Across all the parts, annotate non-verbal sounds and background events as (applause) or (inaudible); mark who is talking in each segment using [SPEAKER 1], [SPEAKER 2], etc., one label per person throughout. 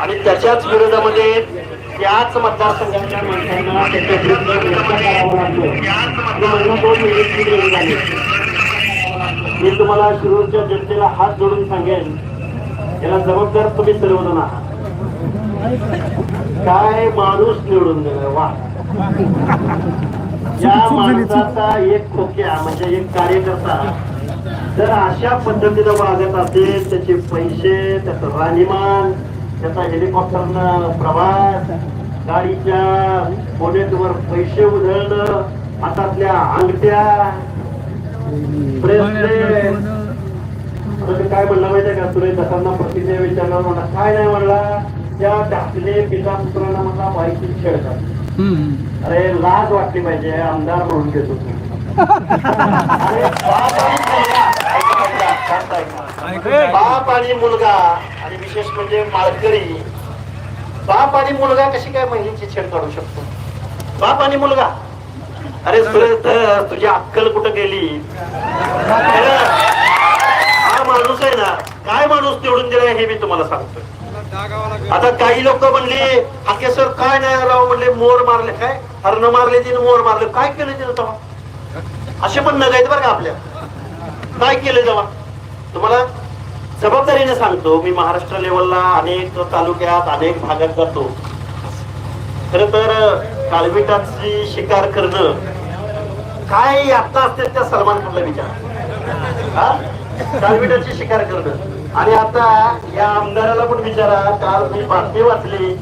[SPEAKER 1] आणि त्याच्याच विरोधामध्ये त्याच मतदारसंघाच्या माणसांना. मी तुम्हाला शिरूरच्या जनतेला हात जोडून सांगेन याला जबाबदार तुम्ही सर्वजण आहात. काय माणूस निवडून दिलाय वा. या माणसाचा एक खोक्या म्हणजे एक कार्यकर्ता जर अशा पद्धतीनं वागत असेल त्याचे पैसे त्याचं राहणीमान त्याचा हेलिकॉप्टरनं प्रवास गाडीच्या बोनेटवर पैसे उधळणं हातातल्या अंगठ्या ब्रेसलेट काय म्हणलं माहितीये का? सुरेश दत्तांना प्रतिज्ञा विचारणार म्हणला काय नाही म्हणला त्या ढाकले पिता पुत्रांना म्हणला बाईची छेडतात अरे लाज वाटली पाहिजे आमदार म्हणून घेतो तू. (laughs) अरे बाप आणि मुलगा आणि विशेष म्हणजे माळकरी बाप आणि मुलगा कशी काय महिलेची छेड काढू शकतो? बाप आणि मुलगा. अरे सुरेश तुझी अक्कल कुठं गेली? हा माणूस आहे ना काय माणूस निवडून दिलाय हे मी तुम्हाला सांगतो आता काही लोक म्हणले हाके सर काय नाही राव म्हणले मोर मारले काय? हरण मारले तिने मोर मारले काय केलं तिने तेव्हा? असे पण नग आहेत बरं का आपल्या. काय केलं तेव्हा? तुम्हाला जबाबदारीने सांगतो मी महाराष्ट्र लेवलला अनेक तालुक्यात अनेक भागात जातो. खर तर काळविटाची शिकार करणं काय आता असते त्या सलमान खानला विचार काळविटाची शिकार करणं. आणि आता या आमदाराला पण विचारा काल मी बातमी वाचली.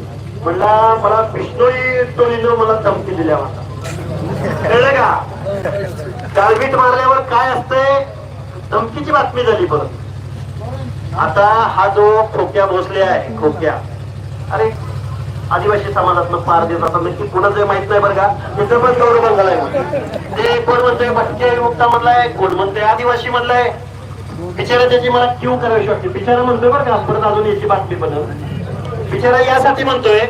[SPEAKER 1] म्हणला मला बिष्णोई टोळीनं मला धमकी दिल्या. होता कळलं का? काळवीट मारल्यावर काय असतंय? धमकीची बातमी झाली परत. आता हा जो खोक्या भोसले आहे खोक्या. अरे आदिवासी समाजातलं पार देत आता नक्की कुणाचं माहीत नाही बरं का? तिथं पण गौरव झालाय आहे ते कोण म्हणतोय? भटके मुक्ता म्हणलाय कोण म्हणतोय? आदिवासी म्हणलाय. बिचारा त्याची मला क्यू करावी वाटते. बिचारा म्हणतोय बरं का परत अजून याची बातमी पण. बिचारा यासाठी म्हणतोय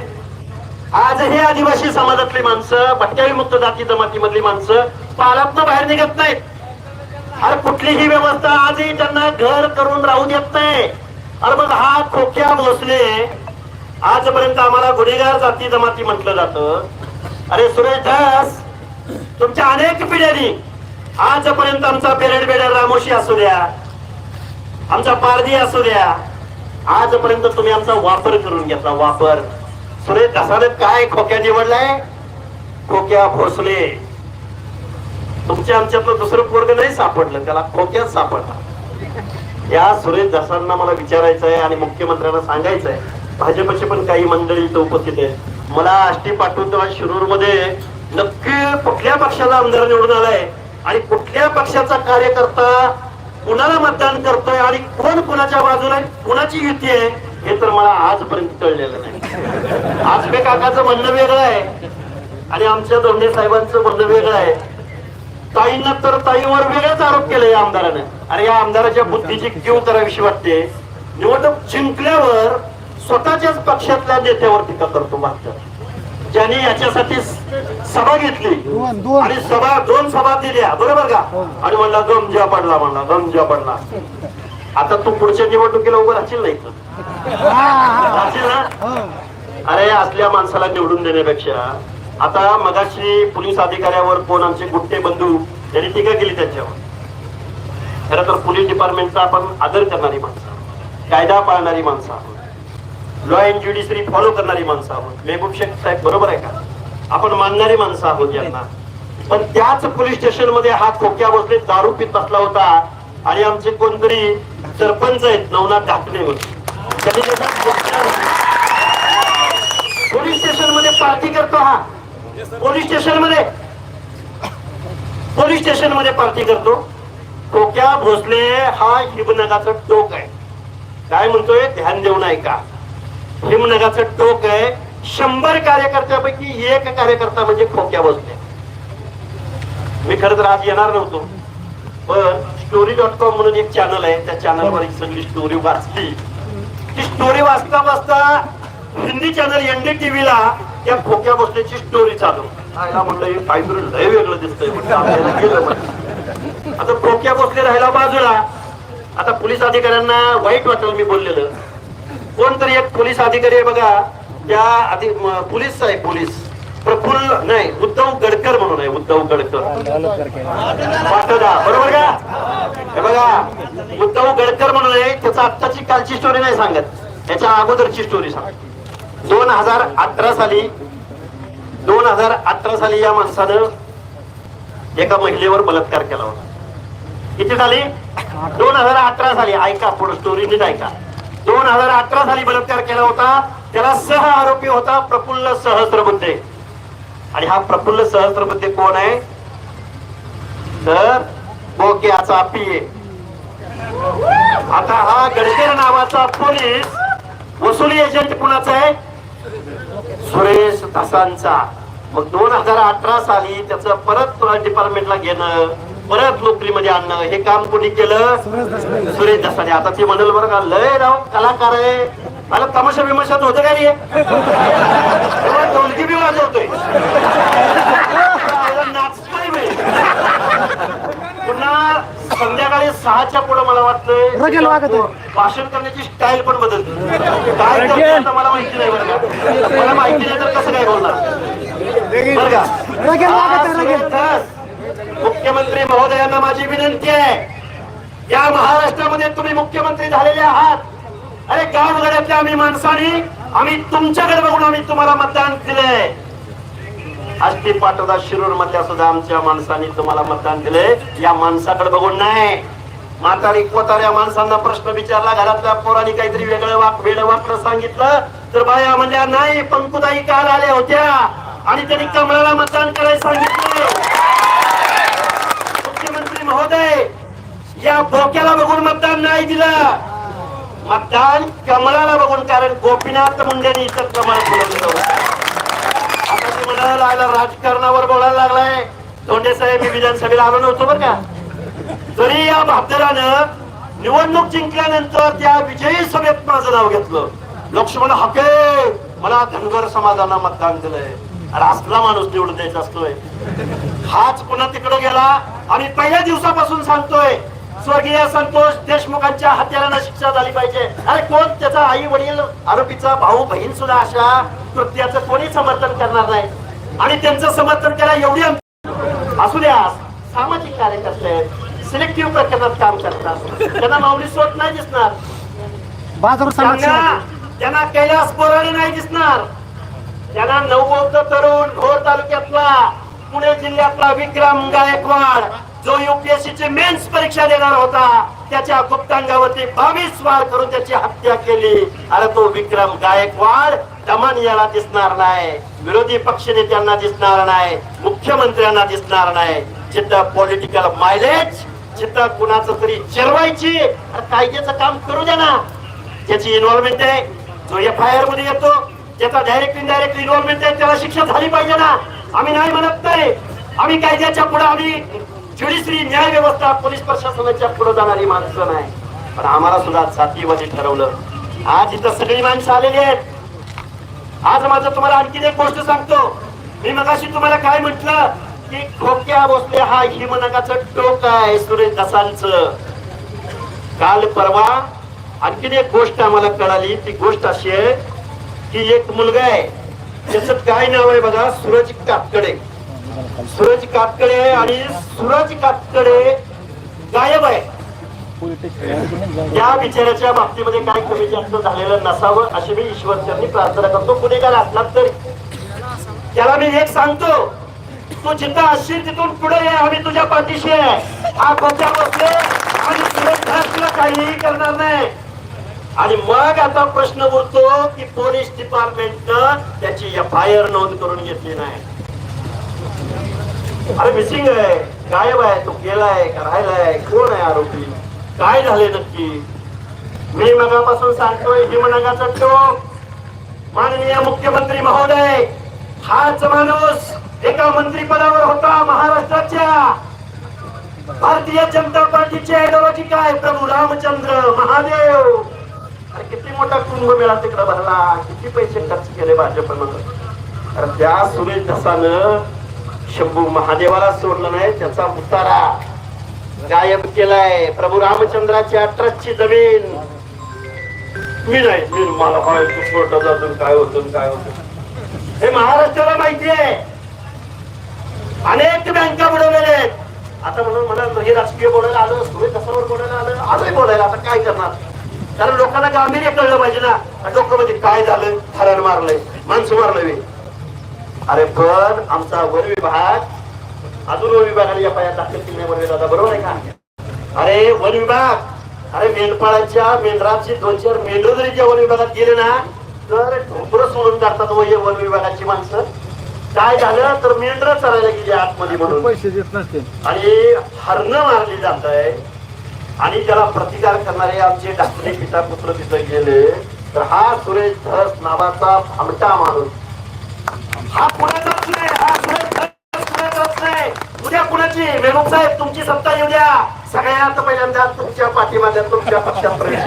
[SPEAKER 1] आज हे आदिवासी समाजातली माणसं भटक्या विमुक्त जाती जमातीमधली माणसं पालातनं बाहेर निघत नाहीत. अरे कुठलीही व्यवस्था आजही त्यांना घर करून राहू देत नाही. अरे मग हा खोक्या भोसले आजपर्यंत आम्हाला गुन्हेगार जाती जमाती म्हटलं जात. अरे सुरेश दास तुमच्या अनेक पिढ्यांनी आजपर्यंत आमचा पेरेड बेडर रामोशी असू द्या आमचा पारधी असू द्या आजपर्यंत तुम्ही आमचा वापर करून घेतला वापर. सुरेश दासाने काय खोक्या निवडलाय? खोक्या भोसले. तुमच्या आमच्यातलं दुसरं पोरग नाही सापडलं त्याला खोक्यात सापडला. या सुरेश दासांना मला विचारायचं आहे आणि मुख्यमंत्र्यांना सांगायचं आहे भाजपचे पण काही मंडळी इथं उपस्थित आहेत. मला आष्टी पाठवतो शिरूरमध्ये नक्की कुठल्या पक्षाचा आमदार निवडून आलाय आणि कुठल्या पक्षाचा कार्यकर्ता कुणाला मतदान करतोय आणि कोण कुणाच्या बाजूला कुणाची युती आहे हे तर मला आजपर्यंत कळलेलं नाही. आजबे काकाचं म्हणणं वेगळं आहे आणि आमच्या दोंडे साहेबांचं म्हणणं वेगळं आहे. ताईंना तर ताईवर वेगळाच आरोप केला या आमदाराने. आणि या आमदाराच्या बुद्धीची क्यू करावीशी वाटते. निवडणूक जिंकल्यावर स्वतःच्याच पक्षातल्या नेत्यावर टीका करतो मागच्या ज्यांनी याच्यासाठी सभा घेतली. आणि सभा दोन सभा दिल्या. बरोबर का? आणि म्हणला गमजा पडला म्हणला गमजा पडला. आता तू पुढच्या निवडणुकीला उभं राहशील नाही तर राहशील ना? अरे असल्या माणसाला निवडून देण्यापेक्षा आता मगाशी पोलीस अधिकाऱ्यावर कोण आमचे गुट्टे बंधू यांनी टीका केली त्यांच्यावर. खरं तर पोलीस डिपार्टमेंटचा आपण आदर करणारी माणसं कायदा पाळणारी माणसं आहोत. लॉ अँड ज्युडिशरी फॉलो करणारी माणसं आहोत. मेहबूब शेख साहेब बरोबर आहे का? आपण मानणारी माणसं आहोत यांना. पण त्याच पोलीस स्टेशनमध्ये हा खोक्या बसले दारू पित बसला होता आणि आमचे कोणतरी सरपंच आहेत नवनाथ ढाकणे होते पोलीस स्टेशनमध्ये पार्टी करतो हा. पोलीस स्टेशनमध्ये पोलीस स्टेशनमध्ये पार्टी करतो. टोक्या भोसले हा हिमनगाचं टोक आहे. काय म्हणतोय? ध्यान देऊन ऐका. हिमनगाचं टोक आहे. शंभर कार्यकर्त्यापैकी एक कार्यकर्ता म्हणजे खोक्या भोसले. मी खर तर आज येणार नव्हतो. पण स्टोरी डॉट कॉम म्हणून एक चॅनल आहे. त्या चॅनलवर एक सगळी स्टोरी वाचली. ती स्टोरी वाचता वाचता हिंदी चॅनल एनडी टीव्हीला त्या खोक्या बसण्याची स्टोरी चालू. राहिला म्हणलं हे काहीतरी लय वेगळं दिसतंय. म्हणलं आपल्याला गेलं म्हणलं. आता खोक्या बसले राहिला बाजूला. आता पोलीस अधिकाऱ्यांना वाईट वाटलं मी बोललेलं. कोणतरी एक पोलीस अधिकारी आहे बघा त्या अधि पोलीस आहे पोलीस. प्रफुल्ल नाही उद्धव गडकर म्हणून आहे उद्धव गडकर. बरोबर का? हे बघा उद्धव गडकर म्हणून आहे त्याचा आत्ताची कालची स्टोरी नाही सांगत. त्याच्या अगोदरची स्टोरी सांगत. दोन हजार अठरा साली दोन हजार अठरा साली या माणसानं एका महिलेवर बलात्कार केला होता. किती साली? दोन हजार अठरा साली. ऐका पुढे स्टोरी नीट ऐका. दोन हजार अठरा साली बलात्कार केला होता. त्याला सह आरोपी होता प्रफुल्ल सहस्रबुद्धे. आणि हा प्रफुल्ल सहस्रबुद्धे कोण आहे? तर बोक्याचा पिये आता हा गडकेर नावाचा पोलीस वसुली एजंट कुणाचा आहे? सुरेश दासांचा. मग दोन हजार अठरा साली त्याचं परत डिपार्टमेंटला घेणं परत नोकरीमध्ये आणणं हे काम कोणी केलं? सुरेश दासाने. आता ते म्हणाल बरं का लय राव कलाकार आहे. मला तमाशा विमर्शात होतं का रे तेव्हा बी वाजवतोय नाचतोय पुन्हा संध्याकाळी सहाच्या पुढे मला
[SPEAKER 2] रगेल वागत
[SPEAKER 1] वाटतं भाषण करण्याची स्टाईल पण बदलते. काय करते आता मला माहिती नाही बरं का. मला माहिती नाही तर कसं काय बोलणार? मुख्यमंत्री महोदयांना माझी विनंती आहे. या महाराष्ट्रामध्ये तुम्ही मुख्यमंत्री झालेले आहात. अरे गावगड्यातल्या आम्ही माणसानी आम्ही तुमच्याकडे बघून आम्ही तुम्हाला मतदान दिलंय. अगदी पाटोदा शिरूर मधल्या सुद्धा आमच्या माणसांनी तुम्हाला मतदान दिले. या माणसाकडे बघून नाही. म्हातारी कोताऱ्या माणसांना प्रश्न विचारला घरातल्या पोरांनी काहीतरी वेगळं वाक वेळ वाकडं सांगितलं. तर बाया म्हणल्या नाही पंकुताई काल आल्या होत्या आणि त्यांनी कमळाला मतदान करायला सांगितलं. मुख्यमंत्री महोदय या बोक्याला बघून मतदान नाही दिलं. मतदान कमळाला बघून कारण गोपीनाथ मुंडेनी इतर कमळ फुलवलं होतं. लागला राजकारणावर बोलायला लागलाय. धोंडे साहेब मी विधानसभेला आलो नव्हतो बरं का. तरी या भाबदरानं निवडणूक जिंकल्यानंतर त्या विजयी सभेत माझं नाव घेतलं. लक्ष्मण हके मला धनगर समाजाला मतदान दिलंय. अरे असला माणूस निवडून द्यायचा असतोय. हाच पुन्हा तिकडे गेला. आणि पहिल्या दिवसापासून सांगतोय स्वर्गीय संतोष देशमुखांच्या हत्यारांना शिक्षा झाली पाहिजे. अरे कोण? त्याचा आई वडील आरोपीचा भाऊ बहीण सुद्धा अशा कृत्याचं कोणी समर्थन करणार नाही. आणि त्यांचं समर्थन करायला एवढी असू द्या सामाजिक कार्यकर्ते सिलेक्टिव्ह प्रकरणात काम करतात. त्यांना माऊली सोट नाही दिसणार. त्यांना त्यांना कैलास बोराडे नाही दिसणार. त्यांना नवबौद्ध तरुण घोर तालुक्यातला पुणे जिल्ह्यातला विक्रम गायकवाड जो युपीएससी ची मेन्स परीक्षा देणार होता त्याच्या गुप्तांगावरती बावीस वार करून त्याची हत्या केली. अरे तो विक्रम गायकवाड दमन याला दिसणार नाही. विरोधी पक्ष नेत्यांना दिसणार नाही. मुख्यमंत्र्यांना दिसणार नाही. जिथं पॉलिटिकल मायलेज जिथं कुणाचं तरी चिरवायची कायद्याचं काम करू द्या ना. ज्याची इन्व्हॉल्वमेंट आहे जो एफ आय आरमध्ये येतो ज्याचा डायरेक्ट इनडायरेक्ट इन्व्हॉल्वमेंट आहे त्याला शिक्षा झाली पाहिजे ना. आम्ही नाही म्हणत नाही. आम्ही कायद्याच्या पुढे आम्ही ज्युडिशरी न्याय व्यवस्था पोलीस प्रशासनाच्या पुढे जाणारी माणसं नाही. पण आम्हाला सुद्धा जातीवादी ठरवलं. आज इथं सगळी माणसं आलेली आहेत. आज माझं तुम्हाला आणखीन एक गोष्ट सांगतो. मी मगाशी तुम्हाला काय म्हटलं? की खोक्या बसले हा हिमनगाच टोक आहे सुरेश दसांचं काल परवा आणखीन एक गोष्ट आम्हाला कळाली. ती गोष्ट अशी आहे की एक मुलगा आहे. त्याच काय नाव आहे बघा? सूरज कातकडे सूरज कातकडे आणि सूरज कातकडे गायब आहे. त्या विचाराच्या बाबतीमध्ये काय कमी जास्त झालेलं नसावं अशी मी ईश्वरचरणी प्रार्थना करतो. गुन्हेगार असलात तरी. त्याला मी एक सांगतो. तू जिथं असशील तिथून पुढे ये. आम्ही तुझ्या पाठीशी आहे. हा खोक्या बसले. आणि तुला काहीही करणार नाही. आणि मग आता प्रश्न उरतो की पोलीस डिपार्टमेंट त्याची एफ आय आर नोंद करून घेतली नाही. अरे मिसिंग आहे. गायब आहे. तो गेलाय. का राहिलाय? कोण आहे आरोपी? काय झाले नक्की? मी मगापासून सांगतोय हिमनगाचा टोक माननीय मुख्यमंत्री महोदय हाच माणूस एका मंत्रीपदावर होता महाराष्ट्राच्या. भारतीय जनता पार्टीचे आयडिओलॉजी काय? प्रभू रामचंद्र महादेव. अरे किती मोठा कुंभमेळा तिकडे भरला. किती पैसे खर्च केले भाजपनं? त्या सुरेश ढसानं शंभू महादेवाला सोडलं नाही त्याचा उतारा. गायब केलाय प्रभू रामचंद्राची अठराची जमीन. मी नाही मी मला काय अजून काय होत काय हे महाराष्ट्राला माहिती आहे. अनेक बँका बुडवलेल्या आहेत. आता म्हणून म्हणाल हे राजकीय बोलायला आलं सुरेश कसावर बोलायला आलं आजही बोलायला आता काय करणार? कारण लोकांना गांभीर्य कळलं पाहिजे ना. डोक्यामध्ये म्हणजे काय झालं? हरण मारलंय माणसं मारलंय. अरे पण आमचा वन विभाग अजून वन विभागाने या पायात दाखल केली नाही वन विभागा बरोबर आहे का? अरे वन विभाग. अरे मेंढपाळाच्या मेंढराची दोन चार मेंढर जरी त्या वन विभागात गेले ना तर ढोबरं सोडून काढतात व हे वन विभागाची माणसं. काय झालं? तर मेंढर चरायला गेली आतमध्ये म्हणून.
[SPEAKER 2] पैसे देत नसते
[SPEAKER 1] आणि हरणं मारली जात आहे आणि त्याला प्रतिकार करणारे आमचे डाक्टरी पिता पुत्र तिथं गेले. तर हा सुरेश धस नावाचा भामटा माणूस. हा पुण्याचाच नाही हा सुरेश उद्या कुणाची? मेहबूब साहेब तुमची सत्ता येऊ द्या. सगळ्यात पहिल्यांदा तुमच्या पाठीमागे तुमच्या पक्षात प्रवेश.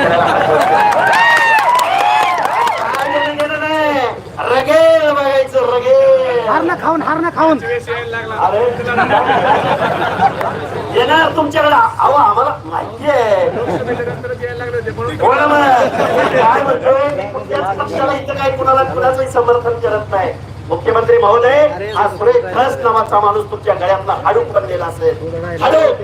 [SPEAKER 1] रगेल बघायचं रगेल.
[SPEAKER 2] हारणं खाऊन हारणं खाऊन.
[SPEAKER 1] अरे. येणार तुमच्याकडे. अहो आम्हाला माहिती आहे. ना मग. काय म्हणतोय? कुठल्याच पक्षाला इथं काही कुणाला कुणाचंही समर्थन करत नाही. मुख्यमंत्री महोदय हा सुरेश धस नावाचा माणूस तुमच्या गळ्यातला हाडूक बनलेला असेल. हाडूक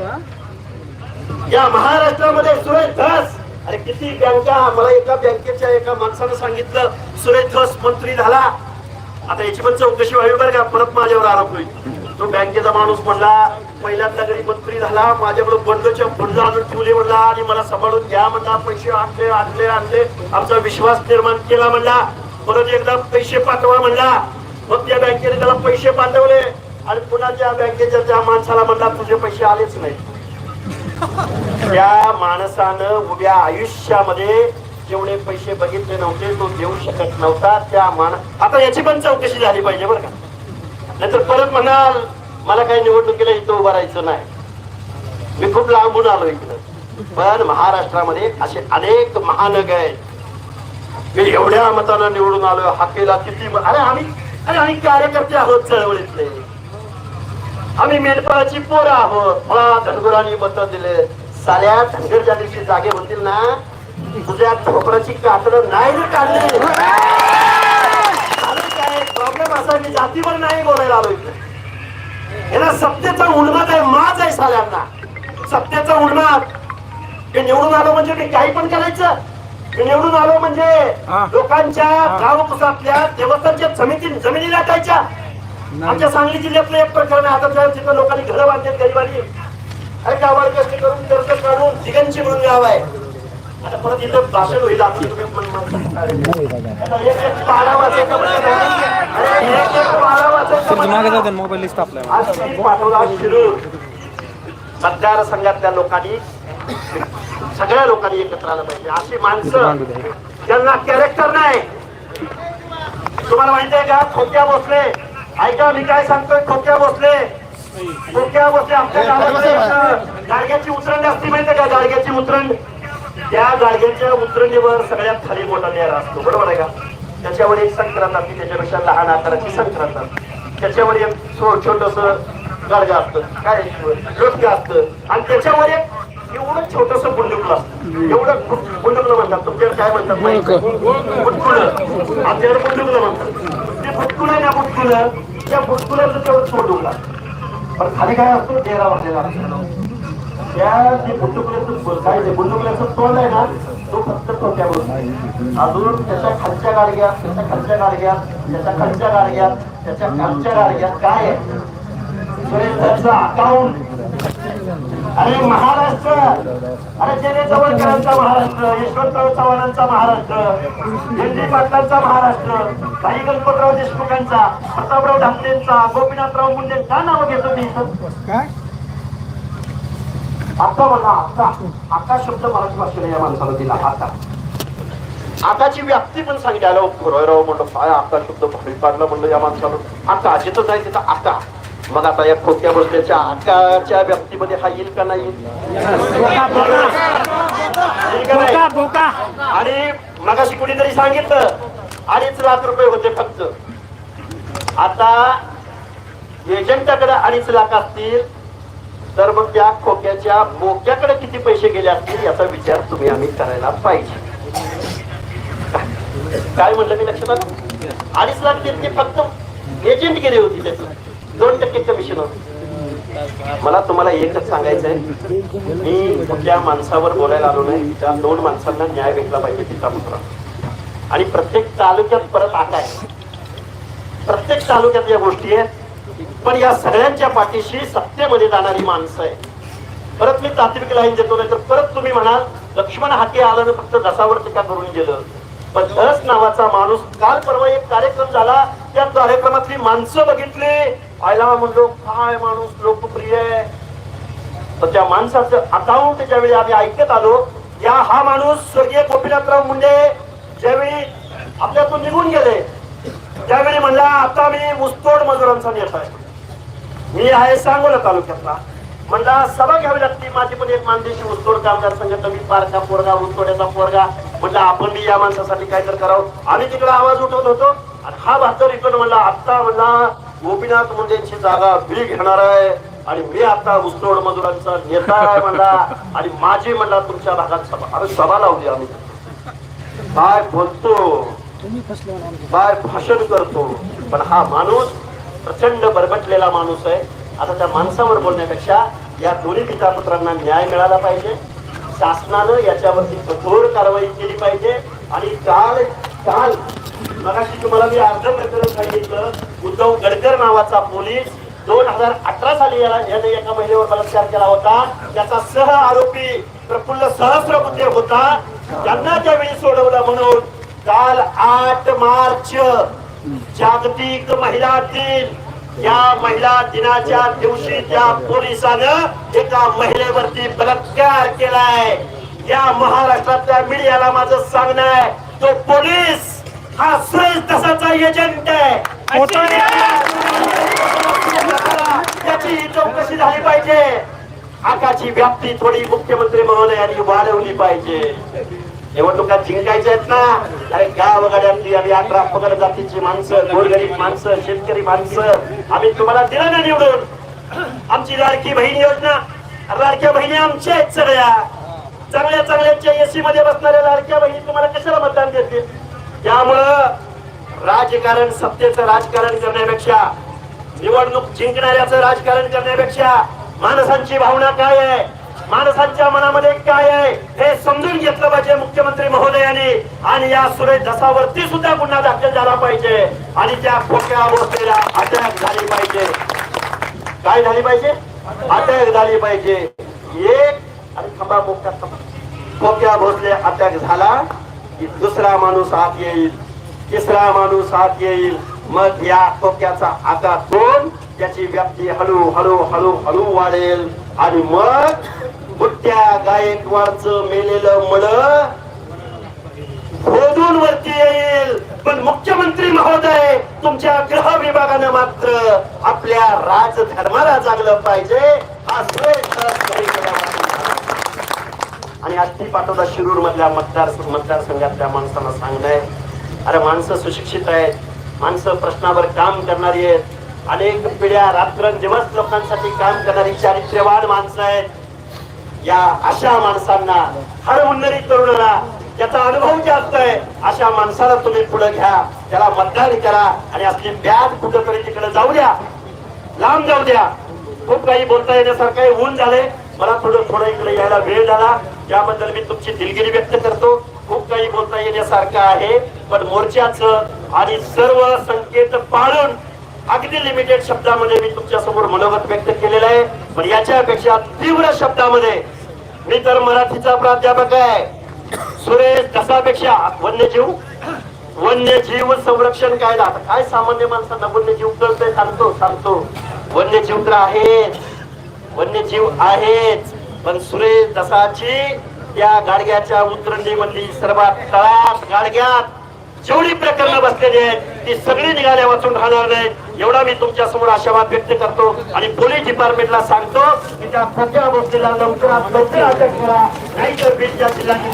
[SPEAKER 1] या महाराष्ट्रामध्ये सुरेश धस. अरे किती बँका मला एका बँकेच्या एका माणसानं सांगितलं सुरेश धस मंत्री झाला. आता याची पण चौकशी व्हावी बरं का परत माझ्यावर आरोप होईल. तो बँकेचा माणूस म्हणला पहिल्यांदा घरी मंत्री झाला माझ्याकडे बंडच्या बंड आणून ठेवले म्हणला आणि मला सांभाळून घ्या म्हणला पैसे आणले आणले आणले. आमचा विश्वास निर्माण केला म्हणला. परत एकदा पैसे पाठवा म्हणला. मग त्या बँकेने त्याला पैसे पाठवले आणि पुन्हा त्या बँकेच्या त्या माणसाला म्हणला तुझे पैसे आलेच नाही त्या माणसानं उभ्या आयुष्यामध्ये जेवढे पैसे बघितले नव्हते तो देऊ शकत नव्हता. त्या मान आता याची पण चौकशी झाली पाहिजे बरं का. नाहीतर परत म्हणाल मला काही निवडणुकीला इथं उभं राहायचं नाही. मी खूप लांबून आलो इकडं. पण महाराष्ट्रामध्ये असे अनेक महानग आहेत. मी एवढ्या मतानं निवडून आलो हाकेला किती अरे आम्ही अरे आम्ही कार्यकर्ते आहोत चळवळीतले. आम्ही मेंढपाळाची पोरं आहोत. मला धनगुरांनी मत दिले. साल्या धनगर ज्या दिवशी जागे होतील ना तुझ्या खोपराची कातडं नाही काढली. काय प्रॉब्लेम असा मी जातीवर नाही बोलायला आलो इथे. याला सत्तेचा उन्माद आहे माज आहे साल्यांना. सत्तेचा उन्माद. हे निवडून आलो म्हणजे काही पण करायचं. निवडून आलो म्हणजे लोकांच्या गावकुसातल्या देवस्थानच्या समिती जमिनी लाटायच्या. आमच्या सांगली जिल्ह्यातलं एक प्रकरण आहे. आता त्या तिथं लोकांनी घरं बांधलेत गरिबांनी. अरे गावाला कष्ट करून कर्ज काढून दिगंची म्हणून गाव आहे. आता परत इथं भाषण होईल. तुम्ही पण म्हणता.
[SPEAKER 2] मोबाईल
[SPEAKER 1] पाठवला शिरूर. मतदारसंघातल्या लोकांनी सगळ्या लोकांनी एकत्र आलं पाहिजे. अशी माणसं त्यांना कॅरेक्टर नाही. तुम्हाला माहिती आहे का? खोक्या बसले ऐका मी काय सांगतोय? खोक्या बसले खोक्या बसले आमच्या एक गाडग्याची उतरंडी असती माहिती आहे का? गाडग्याची उतरंड. त्या गाडग्याच्या उतरणीवर सगळ्यात खाली मोठा नेरा असतो. बरोबर आहे का? त्याच्यावर एक संक्रांत असते. त्याच्यापेक्षा लहान आकाराची संक्रांत असते. त्याच्यावर एक छोटस गाडगा असतं. काय? लोटकं असतं. आणि त्याच्यावर एक एवढं छोटस पुंडुकलं असतं एवढं पुंडुकलं म्हणतात तुमच्याकडे काय म्हणतात माहिती आहे? बुटकुलं. आमच्याकडे बुंडुकलं म्हणतात. ते बुटकुलं ना बुटकुलं त्या बुटकुल्याचं तेवढं बुंडुकलं. पण खाली काय असतो? चेहरा वाटलेला त्या ते बुंडुकल्याचं काय ते बुंडुकल्याचं तोंड आहे ना तो फक्त तोट्यावर अजून त्याच्या खालच्या गाडग्या त्याच्या खालच्या गाडग्या त्याच्या खालच्या गाडग्या त्याच्या खालच्या गाडग्या काय आहे? सुरेश अकाउंट अरे महाराष्ट्र! अरे जेने जवळकरांचा महाराष्ट्र यशवंतराव चव्हाणांचा महाराष्ट्र एन पाटलांचा महाराष्ट्र काही गणपतराव देशमुखांचा प्रतापराव ढाकलेंचा गोपीनाथराव मुंडे का नाव घेतो मी? आता बघा आता. आता शब्द मराठी भाषेला या माणसाला दिला आता आताची व्याप्ती पण सांगितलं. राव म्हणलं काय आता शब्द भारी पाडला म्हणलं या माणसाला आता जिथं जाईल तिथं आता. मग आता या खोक्या बसल्याच्या आकाच्या व्याप्तीमध्ये हा येईल का नाही? आणि मगाशी कुणीतरी सांगितलं अडीच लाख रुपये होते फक्त. आता एजंटाकडे अडीच लाख असतील तर मग त्या खोक्याच्या बोक्याकडे किती पैसे गेले असतील याचा विचार तुम्ही आम्ही करायला पाहिजे. काय म्हणलं मी लक्षात आलं? अडीच लाख ते फक्त एजंट गेले होती त्याचं दोन टक्के कमिशन मला तुम्हाला एकच सांगायचं आहे मी कुठल्या माणसावर बोलायला आलो नाही. त्या दोन माणसांना न्याय भेटला पाहिजे तिचा पुत्र आणि प्रत्येक तालुक्यात परत आता आहे. प्रत्येक तालुक्यात या गोष्टी आहेत. पण या सगळ्यांच्या पाठीशी सत्तेमध्ये जाणारी माणसं आहे परत मी तात्विक लाईन देतो नाही तर परत तुम्ही म्हणाल लक्ष्मण हाती आलं फक्त दसावर टीका करून गेलं. पण धस नावाचा माणूस काल परवा एक कार्यक्रम झाला. त्या कार्यक्रमातली माणसं बघितली. आयला म्हणलो काय माणूस लोकप्रिय आहे? तर त्या माणसाचं अकाउंट ज्यावेळी आम्ही ऐकत आलो या हा माणूस स्वर्गीय गोपीनाथराव मुंडे ज्यावेळी आपल्यातून निघून गेले त्यावेळी म्हणला आता मी मुस्तोड मजुरांचा नेता आहे. मी आहे सांगोला तालुक्यातला. म्हणला सभा घ्यावी लागते माझी पण एक मानदेशी उस्तोड कामगार संघटना मी पारखा पोरगा उस्तोड्याचा पोरगा. म्हणलं आपण मी या माणसासाठी काय तर करावं. आम्ही तिकडे आवाज उठवत होतो. आणि हा भातर इकडून म्हणला आता म्हणला गोपीनाथ मुंडेंची जागा मी घेणार आहे. आणि मी आता उसरोड मजुरांचा नेता आहे म्हणला. आणि माझी म्हणला तुमच्या भागात सभा. अरे सभा लावली आम्ही. काय बोलतो. काय भाषण करतो. पण हा माणूस प्रचंड बरबटलेला माणूस आहे. आता त्या माणसावर बोलण्यापेक्षा या दोन्ही पितापुत्रांना न्याय मिळाला पाहिजे. शासनानं याच्यावरती कठोर कारवाई केली पाहिजे. आणि काल काल मगाशी तुम्हाला मी अर्ध प्रकरण सांगितलं. उद्धव गडकर नावाचा पोलीस दोन हजार अठरा साली याला याने एका महिलेवर बलात्कार केला होता. त्याचा सह आरोपी प्रफुल्ल सहस्रबुद्धे होता. त्यांना त्यावेळी सोडवलं म्हणून काल आठ मार्च जागतिक महिला दिन. या महिला दिनाच्या दिवशी त्या पोलिसानं एका महिलेवरती बलात्कार केलाय. या महाराष्ट्रातल्या मीडियाला माझं सांगणं आहे तो पोलीस हा सुरेश दसाचा एजंट आहे. त्याची चौकशी झाली पाहिजे. आकाची व्याप्ती थोडी मुख्यमंत्री महोदयांनी वाढवली पाहिजे. निवडणुका जिंकायच्या आहेत ना? अरे गावगाड्यातली आम्ही अठरा पगड जातीची माणसं गोरगरीब माणसं शेतकरी माणसं आम्ही तुम्हाला दिलं ना निवडून? आमची लाडकी बहीण योजना. लाडक्या बहिणी आमच्या आहेत सगळ्या. चांगल्या चांगल्याच्या एसी मध्ये बसणाऱ्या लाडक्या बहिणी तुम्हाला कशाला मतदान देतील? त्यामुळं राजकारण सत्तेचं राजकारण करण्यापेक्षा निवडणूक जिंकणाऱ्याचं राजकारण करण्यापेक्षा माणसांची भावना काय आहे? माणसांच्या मनामध्ये काय आहे? हे समजून घेतलं पाहिजे मुख्यमंत्री महोदयाने. आणि या सुरेश दसावरती सुद्धा गुन्हा दाखल झाला पाहिजे. आणि त्या खोक्या अवस्थेला अटक झाली पाहिजे. काय झाली पाहिजे? अटक झाली पाहिजे. एक आणि खंबा मोठ्या खोक्या भोसले अटक झाला. की दुसरा माणूस आत येईल. तिसरा माणूस आत येईल. मग या टोक्याचा आकार दोन. त्याची व्याप्ती हळू हळू हळू हळू वाढेल. आणि मग बुट्ट्या गायकवाडच मेलेलं मळ खोदून वरती येईल. पण मुख्यमंत्री महोदय तुमच्या गृह विभागानं मात्र आपल्या राजधर्माला जागलं पाहिजे. हा श्रेष्ठ आणि आष्टी पाठवता शिरूर मधल्या मतदार मतदारसंघातल्या माणसांना सांगणंय अरे माणसं सुशिक्षित आहेत. माणसं प्रश्नावर काम करणारी आहेत. अनेक पिढ्या रात्रंदिवस लोकांसाठी काम करणारी चारित्र्यवान माणसं आहेत. या अशा माणसांना हर उन्नरी तरुणाला त्याचा अनुभव जास्त आहे अशा माणसाला तुम्ही पुढे घ्या. त्याला मतदान करा आणि आपली बॅग कुठेतरी तिकडे जाऊ द्या. लांब जाऊ द्या. खूप काही बोलता येण्यासारखं काही ऊन झाले मला थोडं थोडं इकडे यायला वेळ झाला. त्याबद्दल मी तुमची दिलगिरी व्यक्त करतो. खूप काही बोलता येण्यासारखं आहे पण मोर्चाचं आणि सर्व संकेत पाळून अगदी लिमिटेड शब्दामध्ये मी तुमच्यासमोर मनोगत व्यक्त केलेलं आहे. पण याच्यापेक्षा तीव्र शब्दामध्ये मी तर मराठीचा प्राध्यापक आहे. सुरेश दसापेक्षा वन्यजीव वन्यजीव संरक्षण कायदा. आता काय सामान्य माणसांना वन्यजीव कळतंय? सांगतो सांगतो. वन्यजीव तर आहेच वन्यजीव आहेच पण सुरेश दसाची या गाडग्याच्या उतरंडीमधली सर्वात तळात गाडग्यात जेवढी प्रकरणं बसलेली आहेत ती सगळी निघाल्या वाचून राहणार नाही एवढा मी तुमच्यासमोर आशावाद व्यक्त करतो आणि पोलीस डिपार्टमेंटला सांगतो की त्या खोट्या बसलेला लवकरात लवकर अटक करा. नाहीतर बीडच्या जिल्ह्यातील